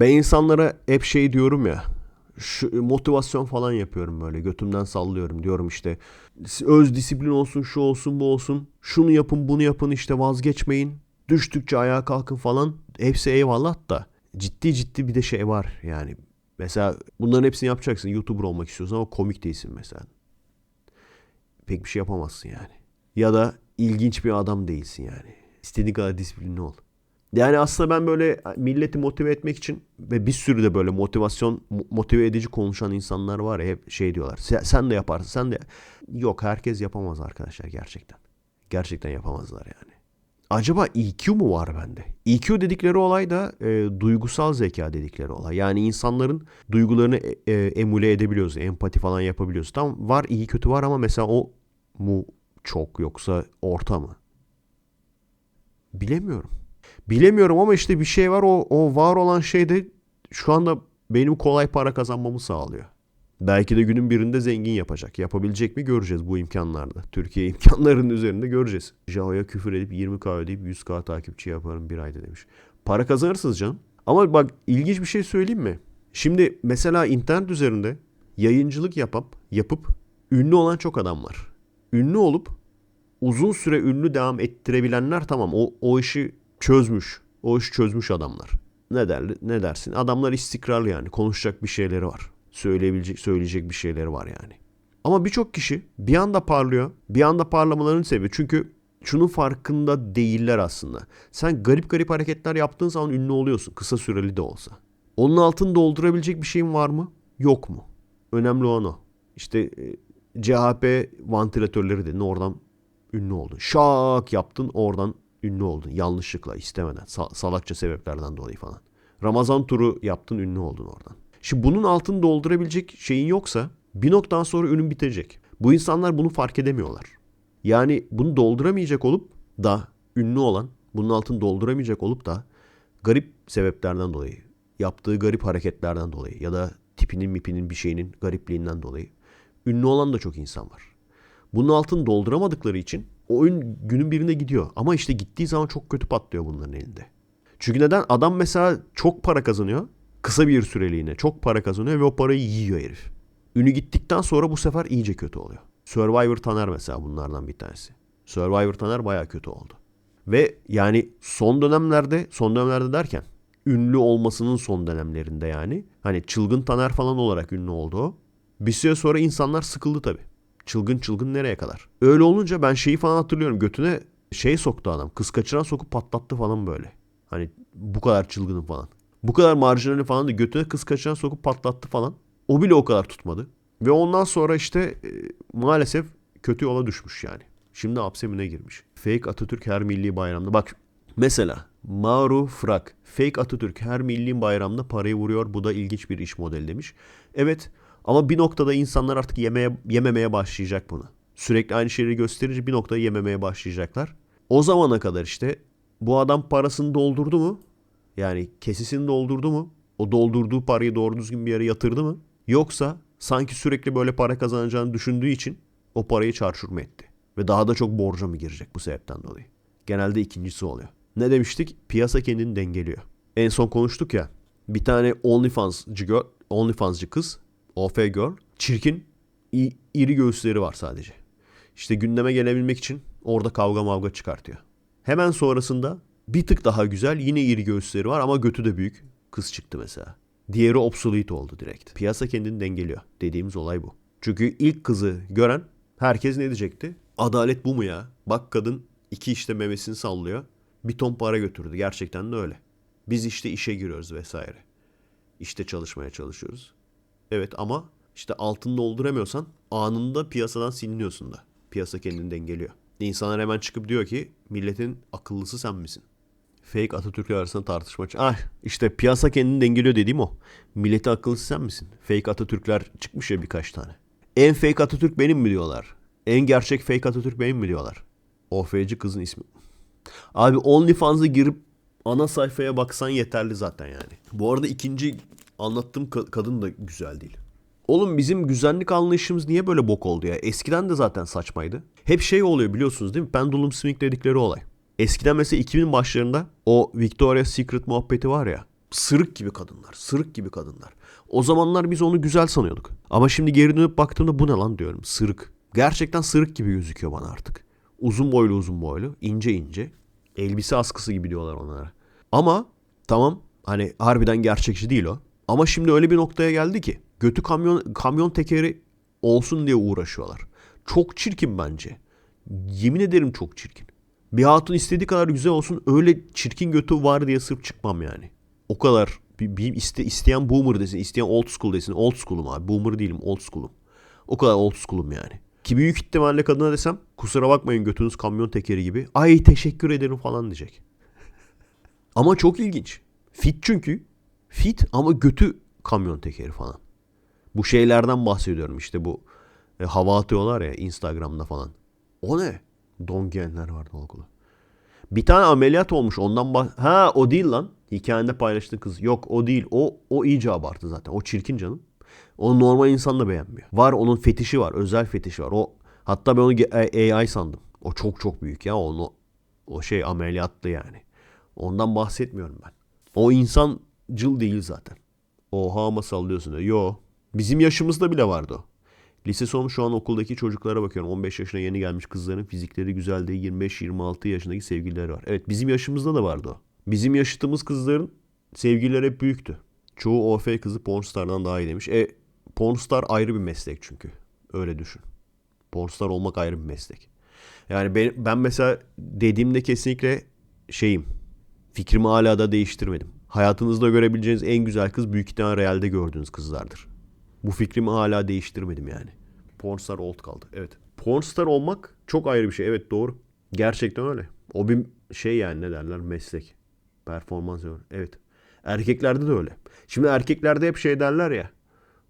Ben insanlara hep şey diyorum ya. Şu motivasyon falan yapıyorum böyle götümden sallıyorum. Diyorum işte öz disiplin olsun şu olsun bu olsun şunu yapın bunu yapın işte vazgeçmeyin düştükçe ayağa kalkın falan. Hepsi eyvallah da ciddi ciddi bir de şey var yani. Mesela bunların hepsini yapacaksın youtuber olmak istiyorsun ama komik değilsin mesela. Pek bir şey yapamazsın yani. Ya da ilginç bir adam değilsin yani. İstediğin kadar disiplinli ol yani aslında ben böyle milleti motive etmek için ve bir sürü de böyle motivasyon motive edici konuşan insanlar var ya hep şey diyorlar. Sen, de yaparsın sen de. Yok herkes yapamaz arkadaşlar gerçekten. Gerçekten yapamazlar yani. Acaba EQ mu var bende? EQ dedikleri olay da e, duygusal zeka dedikleri olay. Yani insanların duygularını e, e, emüle edebiliyoruz. Empati falan yapabiliyoruz. Tam var iyi kötü var ama mesela o mu çok yoksa orta mı? Bilemiyorum. Bilemiyorum ama işte bir şey var o, o var olan şey de şu anda benim kolay para kazanmamı sağlıyor. Belki de günün birinde zengin yapacak. Yapabilecek mi göreceğiz bu imkanlarda. Türkiye imkanlarının üzerinde göreceğiz. Jaho'ya küfür edip 20k ödeyip 100k takipçi yaparım bir ayda demiş. Para kazanırsınız canım. Ama bak ilginç bir şey söyleyeyim mi? Şimdi mesela internet üzerinde yayıncılık yapıp yapıp ünlü olan çok adam var. Ünlü olup uzun süre ünlü devam ettirebilenler tamam o, o işi çözmüş. O işi çözmüş adamlar. Ne der ne dersin? Adamlar istikrarlı yani. Konuşacak bir şeyleri var. Söyleyebilecek söyleyecek bir şeyleri var yani. Ama birçok kişi bir anda parlıyor. Bir anda parlamalarını seviyor. Çünkü şunun farkında değiller aslında. Sen garip garip hareketler yaptığın zaman ünlü oluyorsun. Kısa süreli de olsa. Onun altını doldurabilecek bir şeyin var mı? Yok mu? Önemli olan o. İşte e, CHP vantilatörleri dedin oradan ünlü oldun. Şak yaptın oradan ünlü oldun. Yanlışlıkla istemeden salakça sebeplerden dolayı falan. Ramazan turu yaptın ünlü oldun oradan. Şimdi bunun altını doldurabilecek şeyin yoksa bir noktadan sonra ünün bitecek. Bu insanlar bunu fark edemiyorlar. Yani bunu dolduramayacak olup da ünlü olan, bunun altını dolduramayacak olup da garip sebeplerden dolayı, yaptığı garip hareketlerden dolayı ya da tipinin mipinin bir şeyinin garipliğinden dolayı ünlü olan da çok insan var. Bunun altını dolduramadıkları için oyun günün birinde gidiyor. Ama işte gittiği zaman çok kötü patlıyor bunların elinde. Çünkü neden? Adam mesela çok para kazanıyor. Kısa bir süreliğine çok para kazanıyor ve o parayı yiyor herif. Ünü gittikten sonra bu sefer iyice kötü oluyor. Survivor Taner mesela bunlardan bir tanesi. Survivor Taner baya kötü oldu. Ve yani son dönemlerde, son dönemlerde derken ünlü olmasının son dönemlerinde yani. Hani çılgın Taner falan olarak ünlü oldu o. Bir süre sonra insanlar sıkıldı tabii. Çılgın çılgın nereye kadar? Öyle olunca ben şeyi falan hatırlıyorum. Götüne şey soktu adam. Kız kaçıran sokup patlattı falan böyle. Hani bu kadar çılgınım falan. Bu kadar marjinali falan da götüne kız kaçıran sokup patlattı falan. O bile o kadar tutmadı. Ve ondan sonra işte e, maalesef kötü yola düşmüş yani. Şimdi hapse girmiş. Fake Atatürk her milli bayramda. Bak mesela Maru Frak. Fake Atatürk her milli bayramda parayı vuruyor. Bu da ilginç bir iş modeli demiş. Evet ama bir noktada insanlar artık yemeye, yememeye başlayacak bunu. Sürekli aynı şeyleri gösterince bir noktada yememeye başlayacaklar. O zamana kadar işte bu adam parasını doldurdu mu? Yani kesisini doldurdu mu? O doldurduğu parayı doğru düzgün bir yere yatırdı mı? Yoksa sanki sürekli böyle para kazanacağını düşündüğü için o parayı çarçur mu etti? Ve daha da çok borca mı girecek bu sebepten dolayı? Genelde ikincisi oluyor. Ne demiştik? Piyasa kendini dengeliyor. En son konuştuk ya. Bir tane OnlyFans'cı, OnlyFans'cı kız OF Girl çirkin iri göğüsleri var sadece. İşte gündeme gelebilmek için orada kavga mavga çıkartıyor. Hemen sonrasında bir tık daha güzel yine iri göğüsleri var ama götü de büyük. Kız çıktı mesela. Diğeri obsolete oldu direkt. Piyasa kendini dengeliyor. Dediğimiz olay bu. Çünkü ilk kızı gören herkes ne diyecekti? Adalet bu mu ya? Bak kadın iki işte memesini sallıyor. Bir ton para götürdü. Gerçekten de öyle. Biz işte işe giriyoruz vesaire. İşte çalışmaya çalışıyoruz. Evet ama işte altını dolduramıyorsan anında piyasadan siliniyorsun da. Piyasa kendini dengeliyor. İnsanlar hemen çıkıp diyor ki milletin akıllısı sen misin? Fake Atatürk arasında tartışma. Ah işte piyasa kendini dengeliyor dediğim o. Milleti akıllısı sen misin? Fake Atatürkler çıkmış ya birkaç tane. En fake Atatürk benim mi diyorlar? En gerçek fake Atatürk benim mi diyorlar? OFC kızın ismi. Abi OnlyFans'a girip ana sayfaya baksan yeterli zaten yani. Bu arada ikinci anlattığım ka- kadın da güzel değil. Oğlum bizim güzellik anlayışımız niye böyle bok oldu ya? Eskiden de zaten saçmaydı. Hep şey oluyor biliyorsunuz değil mi? Pendulum swing dedikleri olay. Eskiden mesela 2000 başlarında o Victoria's Secret muhabbeti var ya. Sırık gibi kadınlar. Sırık gibi kadınlar. O zamanlar biz onu güzel sanıyorduk. Ama şimdi geri dönüp baktığımda bu ne lan diyorum. Sırık. Gerçekten sırık gibi gözüküyor bana artık. Uzun boylu uzun boylu. ince ince. Elbise askısı gibi diyorlar onlara. Ama tamam hani harbiden gerçekçi değil o. Ama şimdi öyle bir noktaya geldi ki götü kamyon kamyon tekeri olsun diye uğraşıyorlar. Çok çirkin bence. Yemin ederim çok çirkin. Bir hatun istediği kadar güzel olsun öyle çirkin götü var diye sırf çıkmam yani. O kadar bir, bir iste, isteyen boomer desin, isteyen old school desin. Old school'um abi. Boomer değilim, old school'um. O kadar old school'um yani. Ki büyük ihtimalle kadına desem kusura bakmayın götünüz kamyon tekeri gibi. Ay teşekkür ederim falan diyecek. ama çok ilginç. Fit çünkü. Fit ama götü kamyon tekeri falan. Bu şeylerden bahsediyorum işte bu e, hava atıyorlar ya Instagram'da falan. O ne? Don giyenler vardı okula. Bir tane ameliyat olmuş ondan bah Ha o değil lan. Hikayende paylaştığı kız. Yok o değil. O o iyice abartı zaten. O çirkin canım. O normal insan da beğenmiyor. Var onun fetişi var. Özel fetişi var. O hatta ben onu ge- AI sandım. O çok çok büyük ya. Onu o şey ameliyatlı yani. Ondan bahsetmiyorum ben. O insancıl değil zaten. Oha ama sallıyorsun. da. Yo. Bizim yaşımızda bile vardı o. Lise sonu şu an okuldaki çocuklara bakıyorum. 15 yaşına yeni gelmiş kızların fizikleri güzel değil. 25-26 yaşındaki sevgilileri var. Evet bizim yaşımızda da vardı o. Bizim yaşıtımız kızların sevgilileri hep büyüktü. Çoğu OF kızı pornstardan daha iyi demiş. E pornstar ayrı bir meslek çünkü. Öyle düşün. Pornstar olmak ayrı bir meslek. Yani ben, ben mesela dediğimde kesinlikle şeyim. Fikrimi hala da değiştirmedim. Hayatınızda görebileceğiniz en güzel kız büyük ihtimal realde gördüğünüz kızlardır. Bu fikrimi hala değiştirmedim yani. Pornstar old kaldı. Evet. Pornstar olmak çok ayrı bir şey. Evet doğru. Gerçekten öyle. O bir şey yani ne derler meslek. Performans öyle. Evet. Erkeklerde de öyle. Şimdi erkeklerde hep şey derler ya.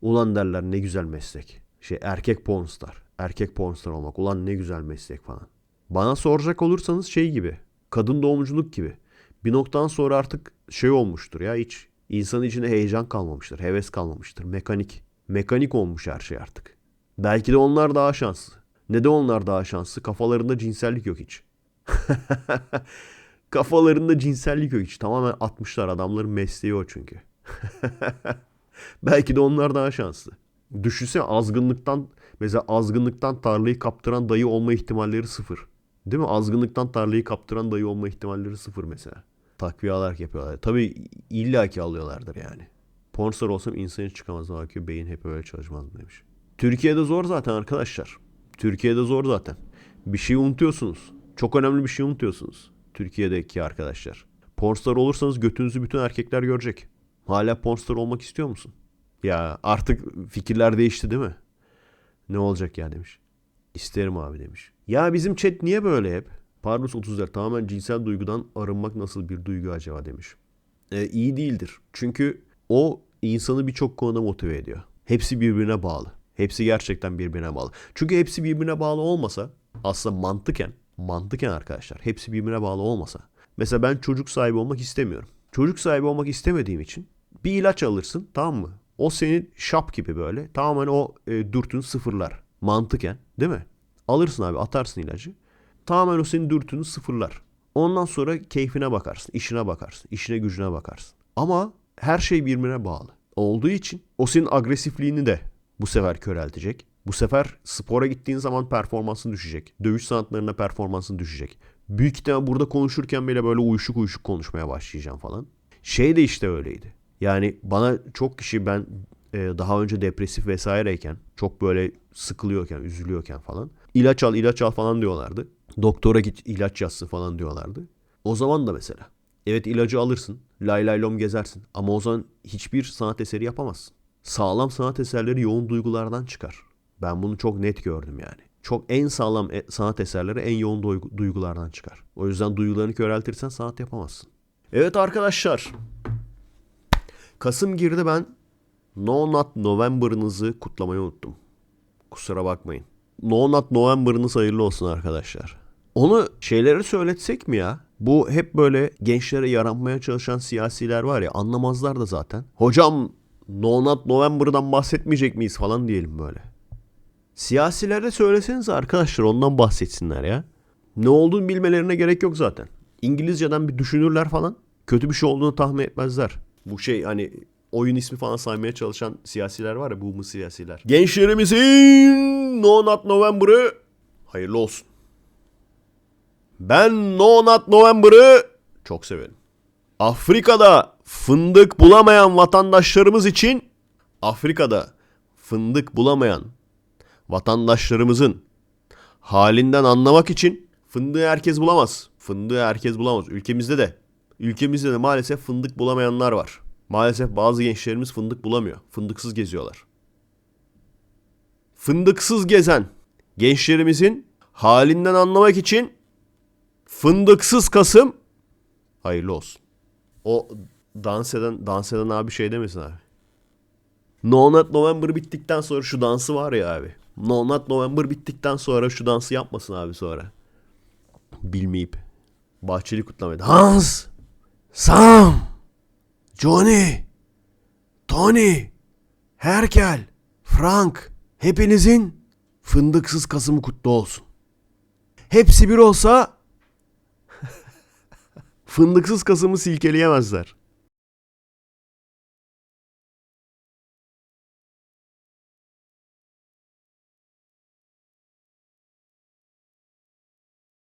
Ulan derler ne güzel meslek. Şey erkek pornstar. Erkek pornstar olmak. Ulan ne güzel meslek falan. Bana soracak olursanız şey gibi. Kadın doğumculuk gibi. Bir noktadan sonra artık şey olmuştur ya hiç. İnsanın içinde heyecan kalmamıştır. Heves kalmamıştır. Mekanik. Mekanik olmuş her şey artık. Belki de onlar daha şanslı. Ne de onlar daha şanslı? Kafalarında cinsellik yok hiç. Kafalarında cinsellik yok hiç. Tamamen atmışlar adamların mesleği o çünkü. Belki de onlar daha şanslı. Düşünsene azgınlıktan mesela azgınlıktan tarlayı kaptıran dayı olma ihtimalleri sıfır. Değil mi? Azgınlıktan tarlayı kaptıran dayı olma ihtimalleri sıfır mesela. Takviye alarak yapıyorlar. Tabii illaki alıyorlardır yani. Pornstar olsam insan hiç çıkamaz. Bakıyor beyin hep öyle çalışmaz mı demiş. Türkiye'de zor zaten arkadaşlar. Türkiye'de zor zaten. Bir şey unutuyorsunuz. Çok önemli bir şey unutuyorsunuz. Türkiye'deki arkadaşlar. Pornstar olursanız götünüzü bütün erkekler görecek. Hala pornstar olmak istiyor musun? Ya artık fikirler değişti değil mi? Ne olacak ya demiş. İsterim abi demiş. Ya bizim chat niye böyle hep? Parnus 30'lar tamamen cinsel duygudan arınmak nasıl bir duygu acaba demiş. E, iyi değildir. Çünkü o insanı birçok konuda motive ediyor. Hepsi birbirine bağlı. Hepsi gerçekten birbirine bağlı. Çünkü hepsi birbirine bağlı olmasa aslında mantıken, mantıken arkadaşlar hepsi birbirine bağlı olmasa. Mesela ben çocuk sahibi olmak istemiyorum. Çocuk sahibi olmak istemediğim için bir ilaç alırsın tamam mı? O senin şap gibi böyle tamamen o e, dürtünü sıfırlar. Mantıken değil mi? Alırsın abi atarsın ilacı. Tamamen o senin dürtünü sıfırlar. Ondan sonra keyfine bakarsın, işine bakarsın, işine gücüne bakarsın. Ama her şey birbirine bağlı. Olduğu için o senin agresifliğini de bu sefer köreltecek. Bu sefer spora gittiğin zaman performansın düşecek. Dövüş sanatlarında performansın düşecek. Büyük ihtimal burada konuşurken bile böyle uyuşuk uyuşuk konuşmaya başlayacağım falan. Şey de işte öyleydi. Yani bana çok kişi ben e, daha önce depresif vesaireyken çok böyle sıkılıyorken, üzülüyorken falan ilaç al, ilaç al falan diyorlardı. Doktora git ilaç yazsın falan diyorlardı. O zaman da mesela evet ilacı alırsın, lay lay lom gezersin ama o zaman hiçbir sanat eseri yapamazsın. Sağlam sanat eserleri yoğun duygulardan çıkar. Ben bunu çok net gördüm yani. Çok en sağlam e- sanat eserleri en yoğun duygu- duygulardan çıkar. O yüzden duygularını köreltirsen sanat yapamazsın. Evet arkadaşlar. Kasım girdi ben No Not November'ınızı kutlamayı unuttum. Kusura bakmayın. No Not November'ınız hayırlı olsun arkadaşlar. Onu şeylere söyletsek mi ya? Bu hep böyle gençlere yaranmaya çalışan siyasiler var ya anlamazlar da zaten. Hocam No Not November'dan bahsetmeyecek miyiz falan diyelim böyle. Siyasilere söyleseniz arkadaşlar ondan bahsetsinler ya. Ne olduğunu bilmelerine gerek yok zaten. İngilizceden bir düşünürler falan. Kötü bir şey olduğunu tahmin etmezler. Bu şey hani oyun ismi falan saymaya çalışan siyasiler var ya mu siyasiler. Gençlerimizin No Not November'ı hayırlı olsun. Ben No Not November'ı çok severim. Afrika'da fındık bulamayan vatandaşlarımız için Afrika'da fındık bulamayan vatandaşlarımızın halinden anlamak için fındığı herkes bulamaz. Fındığı herkes bulamaz. Ülkemizde de ülkemizde de maalesef fındık bulamayanlar var. Maalesef bazı gençlerimiz fındık bulamıyor. Fındıksız geziyorlar. Fındıksız gezen gençlerimizin halinden anlamak için fındıksız Kasım hayırlı olsun. O dans eden dans eden abi şey demesin abi. No Nut November bittikten sonra şu dansı var ya abi. No Nut November bittikten sonra şu dansı yapmasın abi sonra. Bilmeyip. Bahçeli kutlamaydı. Hans! Sam! Johnny! Tony! Herkel! Frank! Hepinizin fındıksız Kasım'ı kutlu olsun. Hepsi bir olsa fındıksız Kasım'ı silkeleyemezler.